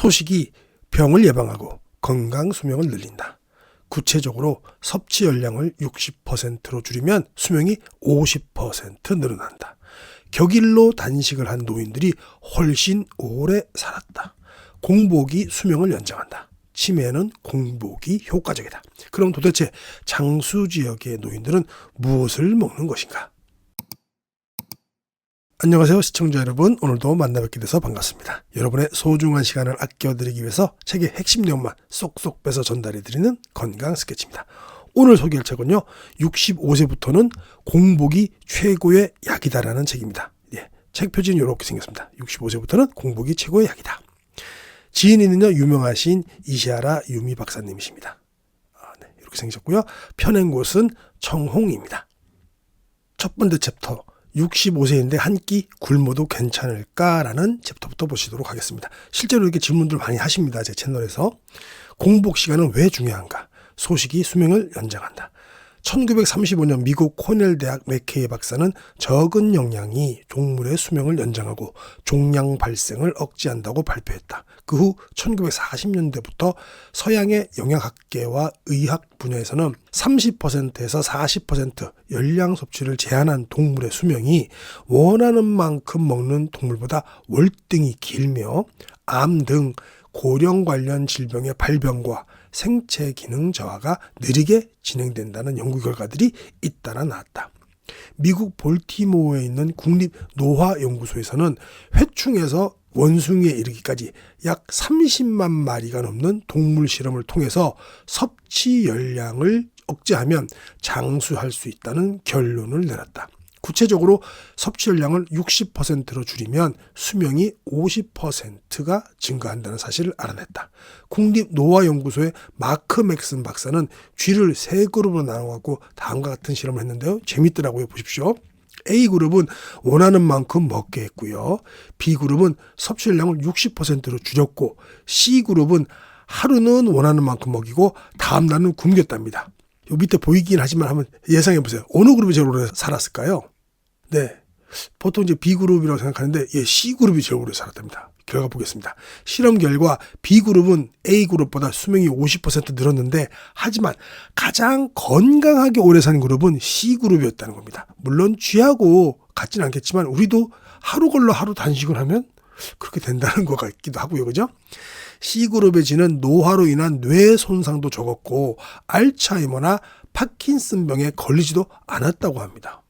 소식이 병을 예방하고 건강 수명을 늘린다. 구체적으로 섭취 열량을 60%로 줄이면 수명이 50% 늘어난다. 격일로 단식을 한 노인들이 훨씬 오래 살았다. 공복이 수명을 연장한다. 치매에는 공복이 효과적이다. 그럼 도대체 장수 지역의 노인들은 무엇을 먹는 것인가? 안녕하세요 시청자 여러분 오늘도 만나 뵙게 돼서 반갑습니다. 여러분의 소중한 시간을 아껴드리기 위해서 책의 핵심 내용만 쏙쏙 빼서 전달해드리는 건강 스케치입니다. 오늘 소개할 책은요 65세부터는 공복이 최고의 약이다라는 책입니다. 예, 책 표지는 이렇게 생겼습니다. 65세부터는 공복이 최고의 약이다. 지인이는요 유명하신 이시아라 유미 박사님이십니다. 아, 네, 이렇게 생기셨고요. 펴낸 곳은 청홍입니다. 첫 번째 챕터 65세인데 한 끼 굶어도 괜찮을까라는 챕터부터 보시도록 하겠습니다. 실제로 이렇게 질문들 많이 하십니다. 제 채널에서. 공복 시간은 왜 중요한가? 소식이 수명을 연장한다. 1935년 미국 코넬 대학 맥케이 박사는 적은 영양이 동물의 수명을 연장하고 종양 발생을 억제한다고 발표했다. 그 후 1940년대부터 서양의 영양학계와 의학 분야에서는 30%에서 40% 열량 섭취를 제한한 동물의 수명이 원하는 만큼 먹는 동물보다 월등히 길며 암 등 고령 관련 질병의 발병과 생체 기능 저하가 느리게 진행된다는 연구 결과들이 잇따라 나왔다. 미국 볼티모어에 있는 국립 노화 연구소에서는 회충에서 원숭이에 이르기까지 약 30만 마리가 넘는 동물 실험을 통해서 섭취 열량을 억제하면 장수할 수 있다는 결론을 내렸다. 구체적으로 섭취열량을 60%로 줄이면 수명이 50%가 증가한다는 사실을 알아냈다. 국립노화연구소의 마크 맥슨 박사는 쥐를 세 그룹으로 나눠갖고 다음과 같은 실험을 했는데요. 재밌더라고요. 보십시오. A그룹은 원하는 만큼 먹게 했고요. B그룹은 섭취열량을 60%로 줄였고 C그룹은 하루는 원하는 만큼 먹이고 다음 날은 굶겼답니다. 요 밑에 보이긴 하지만 한번 예상해 보세요. 어느 그룹이 제일 오래 살았을까요? 네. 보통 이제 B그룹이라고 생각하는데 예, C그룹이 제일 오래 살았답니다. 결과 보겠습니다. 실험 결과 B그룹은 A그룹보다 수명이 50% 늘었는데 하지만 가장 건강하게 오래 사는 그룹은 C그룹이었다는 겁니다. 물론 쥐하고 같지는 않겠지만 우리도 하루 걸러 하루 단식을 하면 그렇게 된다는 것 같기도 하고요. 그죠? C그룹의 쥐는 노화로 인한 뇌 손상도 적었고 알츠하이머나 파킨슨병에 걸리지도 않았다고 합니다.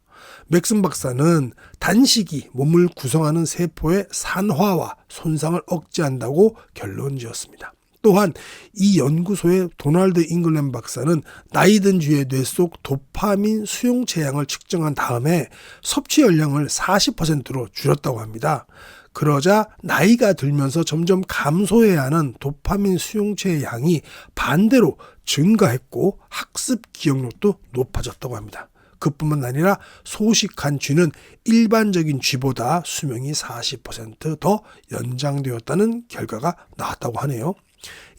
맥슨 박사는 단식이 몸을 구성하는 세포의 산화와 손상을 억제한다고 결론 지었습니다. 또한 이 연구소의 도널드 잉글랜 박사는 나이든 쥐의 뇌 속 도파민 수용체 양을 측정한 다음에 섭취 열량을 40%로 줄였다고 합니다. 그러자 나이가 들면서 점점 감소해야 하는 도파민 수용체의 양이 반대로 증가했고 학습 기억력도 높아졌다고 합니다. 그뿐만 아니라 소식한 쥐는 일반적인 쥐보다 수명이 40%더 연장되었다는 결과가 나왔다고 하네요.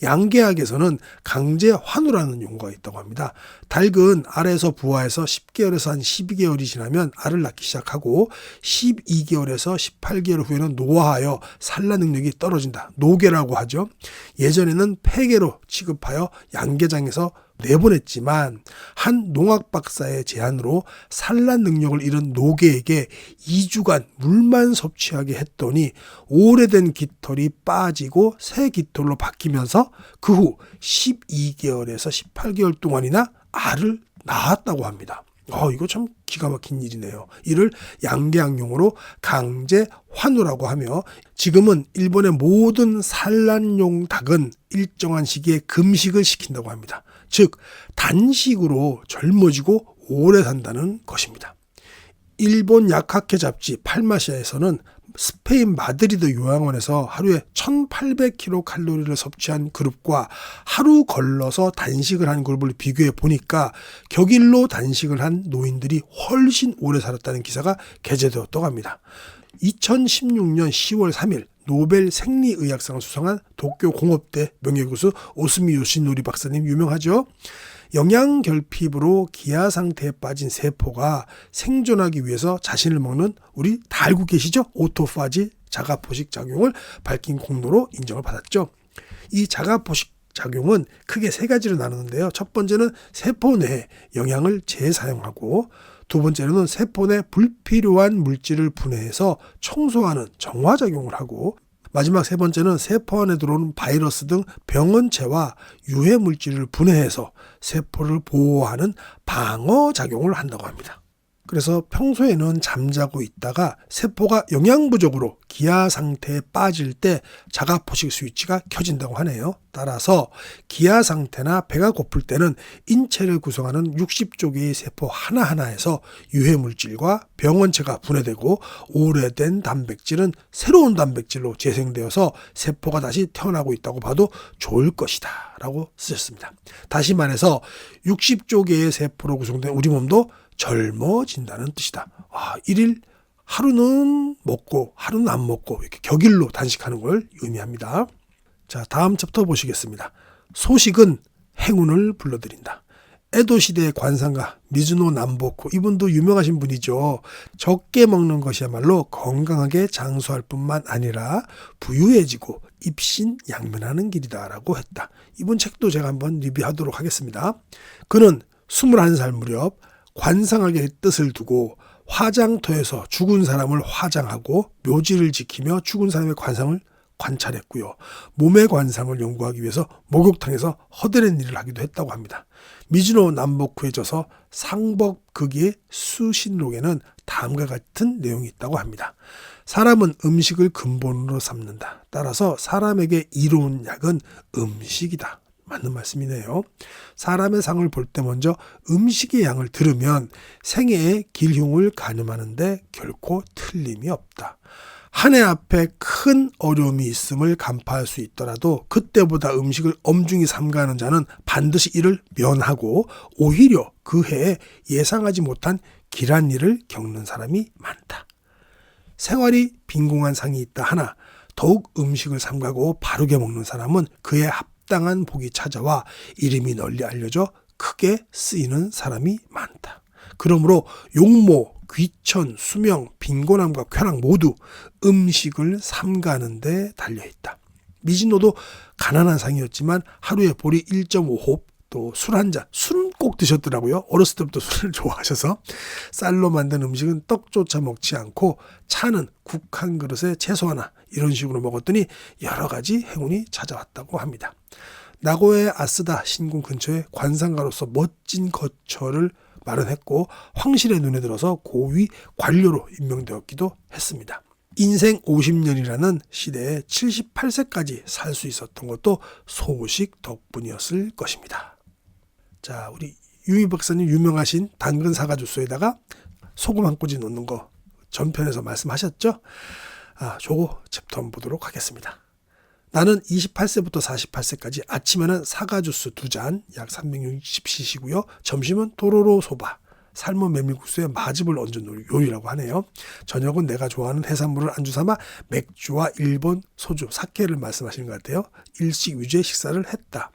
양계학에서는 강제 환우라는 용어가 있다고 합니다. 닭은 알에서 부화해서 10개월에서 한 12개월이 지나면 알을 낳기 시작하고 12개월에서 18개월 후에는 노화하여 산란 능력이 떨어진다. 노계라고 하죠. 예전에는 폐계로 취급하여 양계장에서 내보냈지만 한 농학 박사의 제안으로 산란 능력을 잃은 노개에게 2주간 물만 섭취하게 했더니 오래된 깃털이 빠지고 새 깃털로 바뀌면서 그 후 12개월에서 18개월 동안이나 알을 낳았다고 합니다. 어, 이거 참 기가 막힌 일이네요. 이를 양계양용으로 강제 환우라고 하며 지금은 일본의 모든 산란용 닭은 일정한 시기에 금식을 시킨다고 합니다. 즉 단식으로 젊어지고 오래 산다는 것입니다. 일본 약학회 잡지 팔마시아에서는 스페인 마드리드 요양원에서 하루에 1800kcal 섭취한 그룹과 하루 걸러서 단식을 한 그룹을 비교해 보니까 격일로 단식을 한 노인들이 훨씬 오래 살았다는 기사가 게재되었다고 합니다. 2016년 10월 3일 노벨 생리의학상을 수상한 도쿄 공업대 명예교수 오스미 요시노리 박사님 유명하죠. 영양 결핍으로 기아 상태에 빠진 세포가 생존하기 위해서 자신을 먹는 우리 다 알고 계시죠? 오토파지 자가 포식 작용을 밝힌 공로로 인정을 받았죠. 이 자가 포식 작용은 크게 세 가지로 나누는데요. 첫 번째는 세포 내에 영양을 재사용하고 두 번째로는 세포 내 불필요한 물질을 분해해서 청소하는 정화 작용을 하고 마지막 세 번째는 세포 안에 들어오는 바이러스 등 병원체와 유해 물질을 분해해서 세포를 보호하는 방어 작용을 한다고 합니다. 그래서 평소에는 잠자고 있다가 세포가 영양 부족으로 기아 상태에 빠질 때 자가 포식 스위치가 켜진다고 하네요. 따라서 기아 상태나 배가 고플 때는 인체를 구성하는 60조 개의 세포 하나하나에서 유해 물질과 병원체가 분해되고 오래된 단백질은 새로운 단백질로 재생되어서 세포가 다시 태어나고 있다고 봐도 좋을 것이다. 라고 쓰셨습니다. 다시 말해서 60조 개의 세포로 구성된 우리 몸도 젊어진다는 뜻이다. 아, 1일 하루는 먹고 하루는 안 먹고 이렇게 격일로 단식하는 걸 의미합니다. 자, 다음 챕터 보시겠습니다. 소식은 행운을 불러들인다. 에도 시대의 관상가 미즈노 남보코 이분도 유명하신 분이죠. 적게 먹는 것이야말로 건강하게 장수할 뿐만 아니라 부유해지고 입신양면하는 길이다라고 했다. 이분 책도 제가 한번 리뷰하도록 하겠습니다. 그는 21살 무렵 관상학의 뜻을 두고 화장터에서 죽은 사람을 화장하고 묘지를 지키며 죽은 사람의 관상을 관찰했고요. 몸의 관상을 연구하기 위해서 목욕탕에서 허드렛 일을 하기도 했다고 합니다. 미즈노 남보쿠에 져서 상법극의 수신록에는 다음과 같은 내용이 있다고 합니다. 사람은 음식을 근본으로 삼는다. 따라서 사람에게 이로운 약은 음식이다. 맞는 말씀이네요. 사람의 상을 볼 때 먼저 음식의 양을 들으면 생애의 길흉을 가늠하는데 결코 틀림이 없다. 한 해 앞에 큰 어려움이 있음을 간파할 수 있더라도 그때보다 음식을 엄중히 삼가는 자는 반드시 이를 면하고 오히려 그 해에 예상하지 못한 길한 일을 겪는 사람이 많다. 생활이 빈궁한 상이 있다 하나 더욱 음식을 삼가고 바르게 먹는 사람은 그의 합 당한 복이 찾아와 이름이 널리 알려져 크게 쓰이는 사람이 많다. 그러므로 용모, 귀천, 수명, 빈곤함과 쾌락 모두 음식을 삼가는 데 달려 있다. 미진노도 가난한 상이었지만 하루에 보리 1.5홉 또 술 한 잔, 술은 꼭 드셨더라고요. 어렸을 때부터 술을 좋아하셔서 쌀로 만든 음식은 떡조차 먹지 않고 차는 국 한 그릇에 채소 하나 이런 식으로 먹었더니 여러 가지 행운이 찾아왔다고 합니다. 나고의 아스다 신궁 근처에 관상가로서 멋진 거처를 마련했고 황실의 눈에 들어서 고위 관료로 임명되었기도 했습니다. 인생 50년이라는 시대에 78세까지 살 수 있었던 것도 소식 덕분이었을 것입니다. 자, 우리 유미 박사님 유명하신 당근 사과 주스에다가 소금 한 꼬지 넣는 거 전편에서 말씀하셨죠? 아, 저거 챕터 한번 보도록 하겠습니다. 나는 28세부터 48세까지 아침에는 사과 주스 두 잔, 약 360cc고요. 점심은 도로로 소바, 삶은 메밀국수에 마즙을 얹은 요리라고 하네요. 저녁은 내가 좋아하는 해산물을 안주 삼아 맥주와 일본 소주, 사케를 말씀하시는 것 같아요. 일식 위주의 식사를 했다.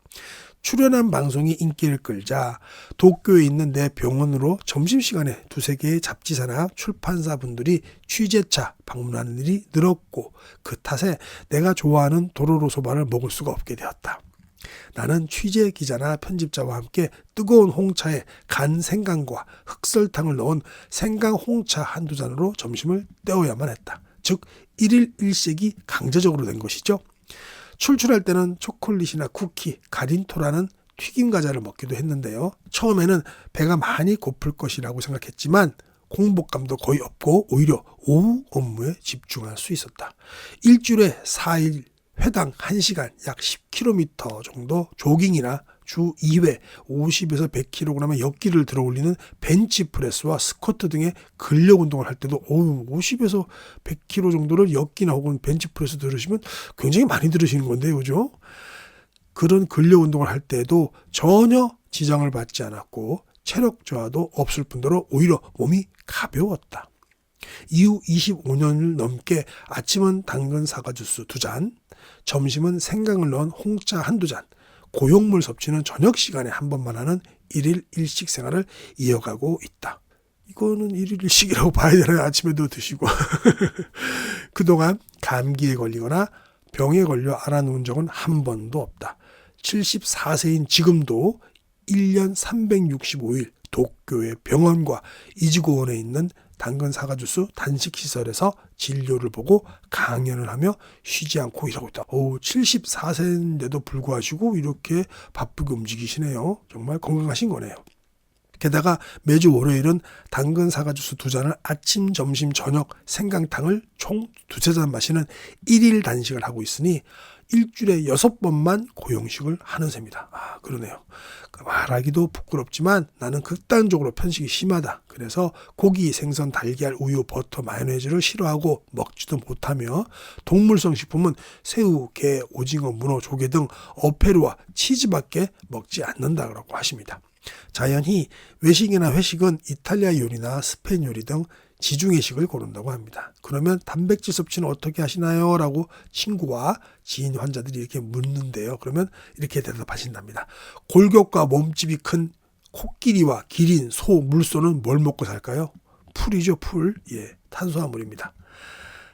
출연한 방송이 인기를 끌자 도쿄에 있는 내 병원으로 점심시간에 두세 개의 잡지사나 출판사 분들이 취재차 방문하는 일이 늘었고 그 탓에 내가 좋아하는 도로로 소바를 먹을 수가 없게 되었다. 나는 취재 기자나 편집자와 함께 뜨거운 홍차에 간 생강과 흑설탕을 넣은 생강 홍차 한두 잔으로 점심을 때워야만 했다. 즉, 일일 일식이 강제적으로 된 것이죠. 출출할 때는 초콜릿이나 쿠키, 가린토라는 튀김 과자를 먹기도 했는데요. 처음에는 배가 많이 고플 것이라고 생각했지만 공복감도 거의 없고 오히려 오후 업무에 집중할 수 있었다. 일주일에 4일 회당 1시간 약 10km 정도 조깅이나 주 2회 50에서 100kg의 역기를 들어 올리는 벤치프레스와 스쿼트 등의 근력 운동을 할 때도 오 50에서 100kg 정도를 역기나 혹은 벤치프레스 들으시면 굉장히 많이 들으시는 건데요. 그죠? 그런 근력 운동을 할 때도 전혀 지장을 받지 않았고 체력 저하도 없을 뿐더러 오히려 몸이 가벼웠다. 이후 25년을 넘게 아침은 당근 사과 주스 두 잔, 점심은 생강을 넣은 홍차 한두 잔, 고용물 섭취는 저녁 시간에 한 번만 하는 일일 일식 생활을 이어가고 있다. 이거는 일일 일식이라고 봐야 되나요? 아침에도 드시고. 그동안 감기에 걸리거나 병에 걸려 알아누운 적은 한 번도 없다. 74세인 지금도 1년 365일 도쿄의 병원과 이지고원에 있는 당근 사과 주스 단식 시설에서 진료를 보고 강연을 하며 쉬지 않고 일하고 있다. 오, 74세인데도 불구하시고 이렇게 바쁘게 움직이시네요. 정말 건강하신 거네요. 게다가 매주 월요일은 당근 사과 주스 두 잔을 아침, 점심, 저녁 생강탕을 총 두세 잔 마시는 일일 단식을 하고 있으니 일주일에 여섯 번만 고용식을 하는 셈이다. 아, 그러네요. 그 말하기도 부끄럽지만 나는 극단적으로 편식이 심하다. 그래서 고기, 생선, 달걀, 우유, 버터, 마요네즈를 싫어하고 먹지도 못하며 동물성 식품은 새우, 게, 오징어, 문어, 조개 등 어패류와 치즈밖에 먹지 않는다고 하십니다. 자연히 외식이나 회식은 이탈리아 요리나 스페인 요리 등 지중해식을 고른다고 합니다. 그러면 단백질 섭취는 어떻게 하시나요? 라고 친구와 지인 환자들이 이렇게 묻는데요. 그러면 이렇게 대답하신답니다. 골격과 몸집이 큰 코끼리와 기린, 소, 물소는 뭘 먹고 살까요? 풀이죠, 풀. 예, 탄수화물입니다.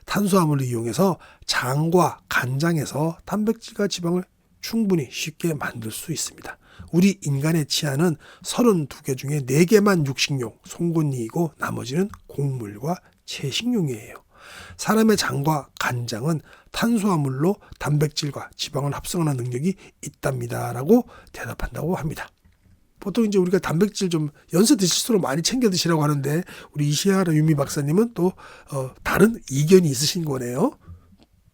탄수화물을 이용해서 장과 간장에서 단백질과 지방을 충분히 쉽게 만들 수 있습니다. 우리 인간의 치아는 32개 중에 4개만 육식용, 송곳니이고 나머지는 곡물과 채식용이에요. 사람의 장과 간장은 탄수화물로 단백질과 지방을 합성하는 능력이 있답니다라고 대답한다고 합니다. 보통 이제 우리가 단백질 좀 연세 드실수록 많이 챙겨 드시라고 하는데 우리 이시하라 유미 박사님은 또 어, 다른 이견이 있으신 거네요.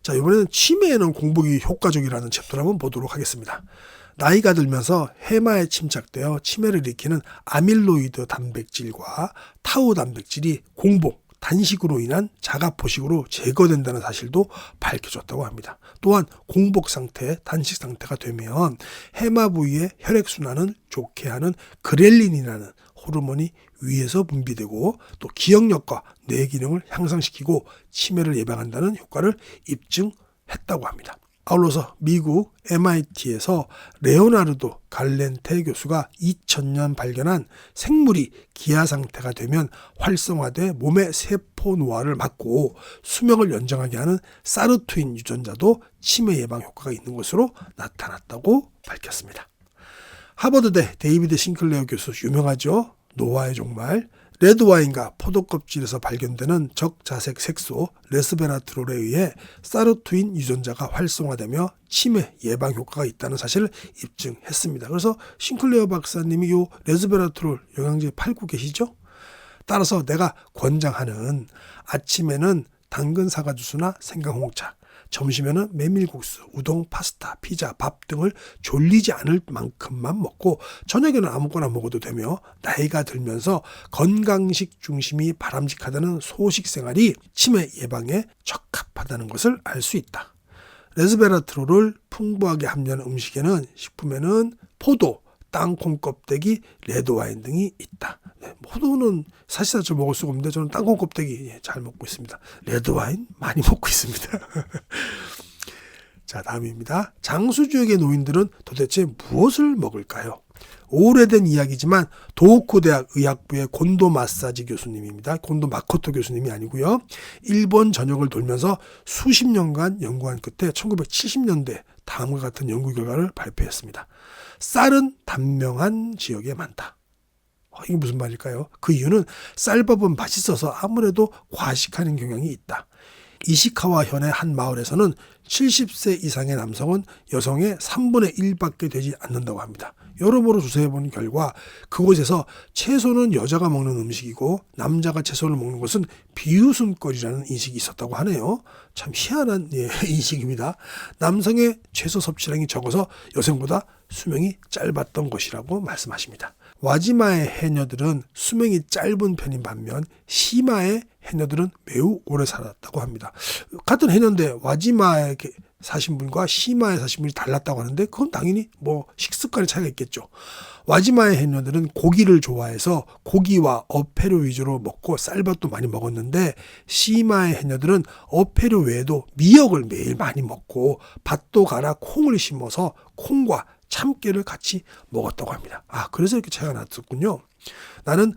자 이번에는 치매에는 공복이 효과적이라는 챕터를 한번 보도록 하겠습니다. 나이가 들면서 해마에 침착되어 치매를 일으키는 아밀로이드 단백질과 타우 단백질이 공복, 단식으로 인한 자가 포식으로 제거된다는 사실도 밝혀졌다고 합니다. 또한 공복 상태, 단식 상태가 되면 해마 부위의 혈액 순환을 좋게 하는 그렐린이라는 호르몬이 위에서 분비되고 또 기억력과 뇌 기능을 향상시키고 치매를 예방한다는 효과를 입증했다고 합니다. 아울러서 미국 MIT에서 레오나르도 갈렌테 교수가 2000년 발견한 생물이 기아 상태가 되면 활성화돼 몸의 세포 노화를 막고 수명을 연장하게 하는 사르투인 유전자도 치매 예방 효과가 있는 것으로 나타났다고 밝혔습니다. 하버드대 데이비드 싱클레어 교수 유명하죠? 노화의 종말 레드 와인과 포도 껍질에서 발견되는 적자색 색소 레스베라트롤에 의해 사르투인 유전자가 활성화되며 치매 예방 효과가 있다는 사실을 입증했습니다. 그래서 싱클레어 박사님이 요 레스베라트롤 영양제 팔고 계시죠? 따라서 내가 권장하는 아침에는 당근 사과 주스나 생강 홍차, 점심에는 메밀국수, 우동, 파스타, 피자, 밥 등을 졸리지 않을 만큼만 먹고 저녁에는 아무거나 먹어도 되며 나이가 들면서 건강식 중심이 바람직하다는 소식 생활이 치매 예방에 적합하다는 것을 알 수 있다. 레스베라트롤을 풍부하게 함유하는 음식에는 식품에는 포도, 땅콩 껍데기, 레드 와인 등이 있다. 네, 포도는 사실상 저 먹을 수가 없는데 저는 땅콩 껍데기 예, 잘 먹고 있습니다. 레드 와인 많이 먹고 있습니다. 자, 다음입니다. 장수 지역의 노인들은 도대체 무엇을 먹을까요? 오래된 이야기지만 도호쿠 대학 의학부의 곤도 마사지 교수님입니다. 곤도 마코토 교수님이 아니고요. 일본 전역을 돌면서 수십 년간 연구한 끝에 1970년대 다음과 같은 연구 결과를 발표했습니다. 쌀은 단명한 지역에 많다. 어, 이게 무슨 말일까요? 그 이유는 쌀밥은 맛있어서 아무래도 과식하는 경향이 있다. 이시카와 현의 한 마을에서는 70세 이상의 남성은 여성의 3분의 1밖에 되지 않는다고 합니다. 여러모로 조사해 본 결과 그곳에서 채소는 여자가 먹는 음식이고 남자가 채소를 먹는 것은 비웃음거리라는 인식이 있었다고 하네요. 참 희한한 예, 인식입니다. 남성의 채소 섭취량이 적어서 여성보다 수명이 짧았던 것이라고 말씀하십니다. 와지마의 해녀들은 수명이 짧은 편인 반면 시마의 해녀들은 매우 오래 살았다고 합니다. 같은 해녀인데 와지마에 사신 분과 시마에 사신 분이 달랐다고 하는데 그건 당연히 뭐 식습관의 차이가 있겠죠. 와지마의 해녀들은 고기를 좋아해서 고기와 어패류 위주로 먹고 쌀밥도 많이 먹었는데 시마의 해녀들은 어패류 외에도 미역을 매일 많이 먹고 밭도 갈아 콩을 심어서 콩과 참깨를 같이 먹었다고 합니다. 아, 그래서 이렇게 차이가 났었군요. 나는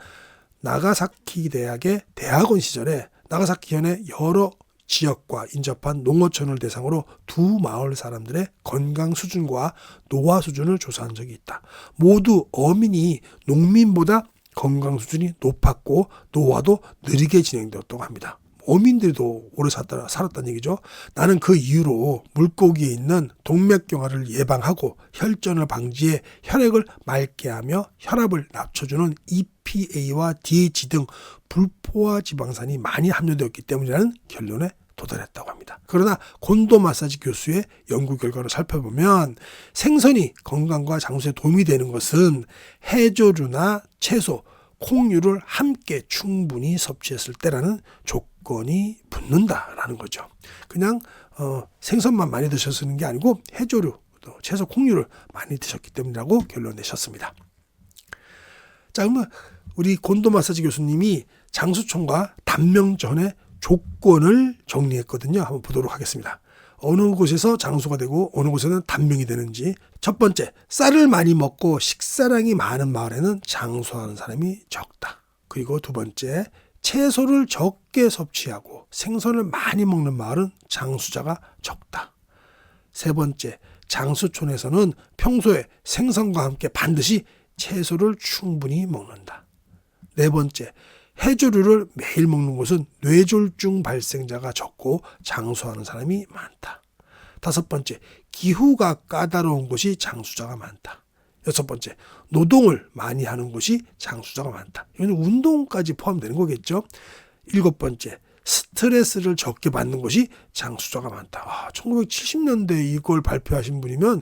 나가사키 대학의 대학원 시절에 나가사키 현의 여러 지역과 인접한 농어촌을 대상으로 두 마을 사람들의 건강 수준과 노화 수준을 조사한 적이 있다. 모두 어민이 농민보다 건강 수준이 높았고 노화도 느리게 진행되었다고 합니다. 어민들도 오래 살았다, 살았다는 얘기죠. 나는 그 이유로 물고기에 있는 동맥경화를 예방하고 혈전을 방지해 혈액을 맑게 하며 혈압을 낮춰주는 EPA와 DH 등 불포화 지방산이 많이 함유되었기 때문이라는 결론에 도달했다고 합니다. 그러나 곤도 마사지 교수의 연구 결과를 살펴보면 생선이 건강과 장수에 도움이 되는 것은 해조류나 채소, 콩류를 함께 충분히 섭취했을 때라는 조건이 붙는다라는 거죠. 그냥 어, 생선만 많이 드셨는 게 아니고 해조류, 또 채소, 콩류를 많이 드셨기 때문이라고 결론 내셨습니다. 자, 그러면 우리 곤도 마사지 교수님이 장수총과 단명전의 조건을 정리했거든요. 한번 보도록 하겠습니다. 어느 곳에서 장수가 되고 어느 곳에는 단명이 되는지 첫 번째 쌀을 많이 먹고 식사량이 많은 마을에는 장수하는 사람이 적다. 그리고 두 번째 채소를 적게 섭취하고 생선을 많이 먹는 마을은 장수자가 적다. 세 번째 장수촌에서는 평소에 생선과 함께 반드시 채소를 충분히 먹는다. 네 번째 해조류를 매일 먹는 곳은 뇌졸중 발생자가 적고 장수하는 사람이 많다. 다섯 번째, 기후가 까다로운 곳이 장수자가 많다. 여섯 번째, 노동을 많이 하는 곳이 장수자가 많다. 이건 운동까지 포함되는 거겠죠. 일곱 번째, 스트레스를 적게 받는 것이 장수자가 많다. 아, 1970년대 이걸 발표하신 분이면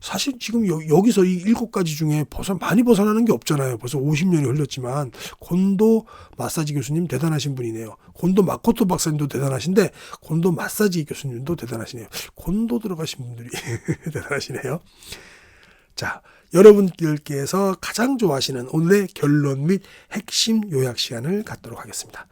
사실 지금 여, 기서이 일곱 가지 중에 벗어 많이 벗어나는 게 없잖아요. 벌써 50년이 흘렀지만 곤도 마사지 교수님 대단하신 분이네요. 곤도 마코토 박사님도 대단하신데 곤도 마사지 교수님도 대단하시네요. 곤도 들어가신 분들이 대단하시네요. 자, 여러분들께서 가장 좋아하시는 오늘의 결론 및 핵심 요약 시간을 갖도록 하겠습니다.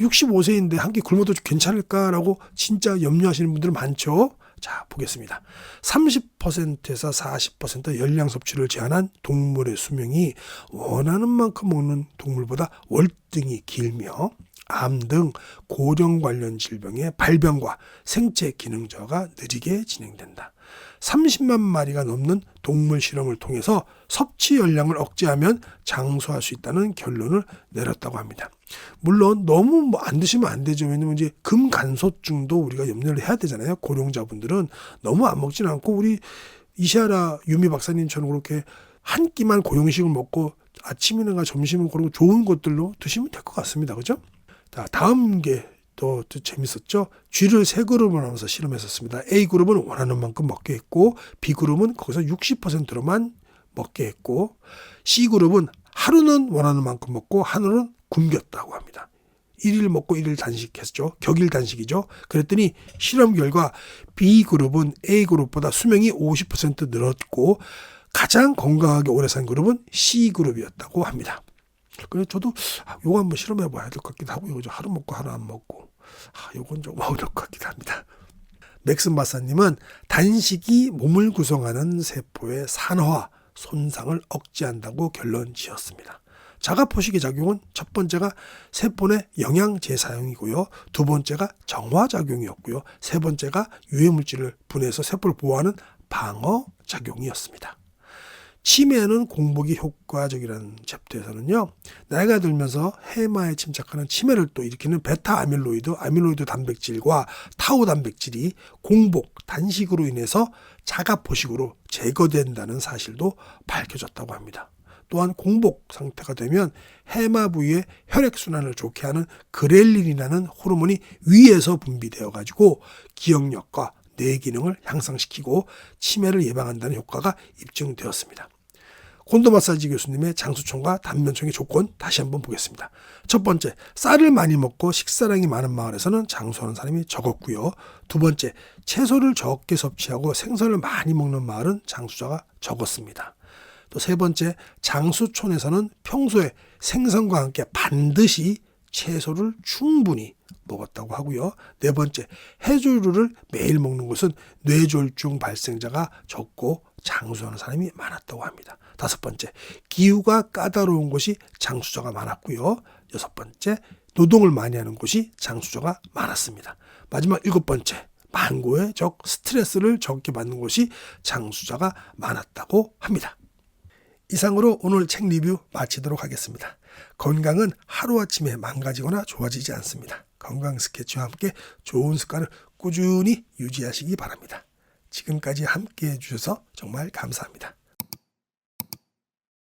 65세인데 한 끼 굶어도 괜찮을까라고 진짜 염려하시는 분들 많죠. 자, 보겠습니다. 30%에서 40% 열량 섭취를 제한한 동물의 수명이 원하는 만큼 먹는 동물보다 월등히 길며 암 등 고령 관련 질병의 발병과 생체 기능 저하가 느리게 진행된다. 30만 마리가 넘는 동물 실험을 통해서 섭취 열량을 억제하면 장수할 수 있다는 결론을 내렸다고 합니다. 물론 너무 뭐 안 드시면 안 되죠. 왜냐면 이제 금간소증도 우리가 염려를 해야 되잖아요. 고령자분들은 너무 안 먹지는 않고 우리 이시아라 유미 박사님처럼 그렇게 한 끼만 고용식을 먹고 아침이나 점심은 그런 좋은 것들로 드시면 될 것 같습니다. 그죠? 자, 다음 게 또 재밌었죠. 쥐를 세 그룹을 하면서 실험했었습니다. A 그룹은 원하는 만큼 먹게 했고 B 그룹은 거기서 60%로만 먹게 했고 C 그룹은 하루는 원하는 만큼 먹고 하루는 굶겼다고 합니다. 1일 먹고 1일 단식했죠. 격일 단식이죠. 그랬더니 실험 결과 B그룹은 A그룹보다 수명이 50% 늘었고 가장 건강하게 오래 산 그룹은 C그룹이었다고 합니다. 그래서 저도 아, 요거 한번 실험해 봐야 될 것 같기도 하고요. 하루 먹고 하루 안 먹고. 아, 요건 좀 어려울 것 같기도 합니다. 맥슨 박사님은 단식이 몸을 구성하는 세포의 산화, 손상을 억제한다고 결론 지었습니다. 자가 포식의 작용은 첫 번째가 세포의 영양 재사용이고요. 두 번째가 정화 작용이었고요. 세 번째가 유해 물질을 분해해서 세포를 보호하는 방어 작용이었습니다. 치매는 공복이 효과적이라는 챕터에서는요, 나이가 들면서 해마에 침착하는 치매를 또 일으키는 베타 아밀로이드, 아밀로이드 단백질과 타우 단백질이 공복, 단식으로 인해서 자가 포식으로 제거된다는 사실도 밝혀졌다고 합니다. 또한 공복 상태가 되면 해마 부위의 혈액 순환을 좋게 하는 그렐린이라는 호르몬이 위에서 분비되어 가지고 기억력과 뇌 기능을 향상시키고 치매를 예방한다는 효과가 입증되었습니다. 곤도 마사지 교수님의 장수총과 단면총의 조건 다시 한번 보겠습니다. 첫 번째, 쌀을 많이 먹고 식사량이 많은 마을에서는 장수하는 사람이 적었고요. 두 번째, 채소를 적게 섭취하고 생선을 많이 먹는 마을은 장수자가 적었습니다. 또 세 번째, 장수촌에서는 평소에 생선과 함께 반드시 채소를 충분히 먹었다고 하고요. 네 번째, 해조류를 매일 먹는 곳은 뇌졸중 발생자가 적고 장수하는 사람이 많았다고 합니다. 다섯 번째, 기후가 까다로운 곳이 장수자가 많았고요. 여섯 번째, 노동을 많이 하는 곳이 장수자가 많았습니다. 마지막 일곱 번째, 망고의 적 스트레스를 적게 받는 곳이 장수자가 많았다고 합니다. 이상으로 오늘 책 리뷰 마치도록 하겠습니다. 건강은 하루아침에 망가지거나 좋아지지 않습니다. 건강 스케치와 함께 좋은 습관을 꾸준히 유지하시기 바랍니다. 지금까지 함께 해주셔서 정말 감사합니다.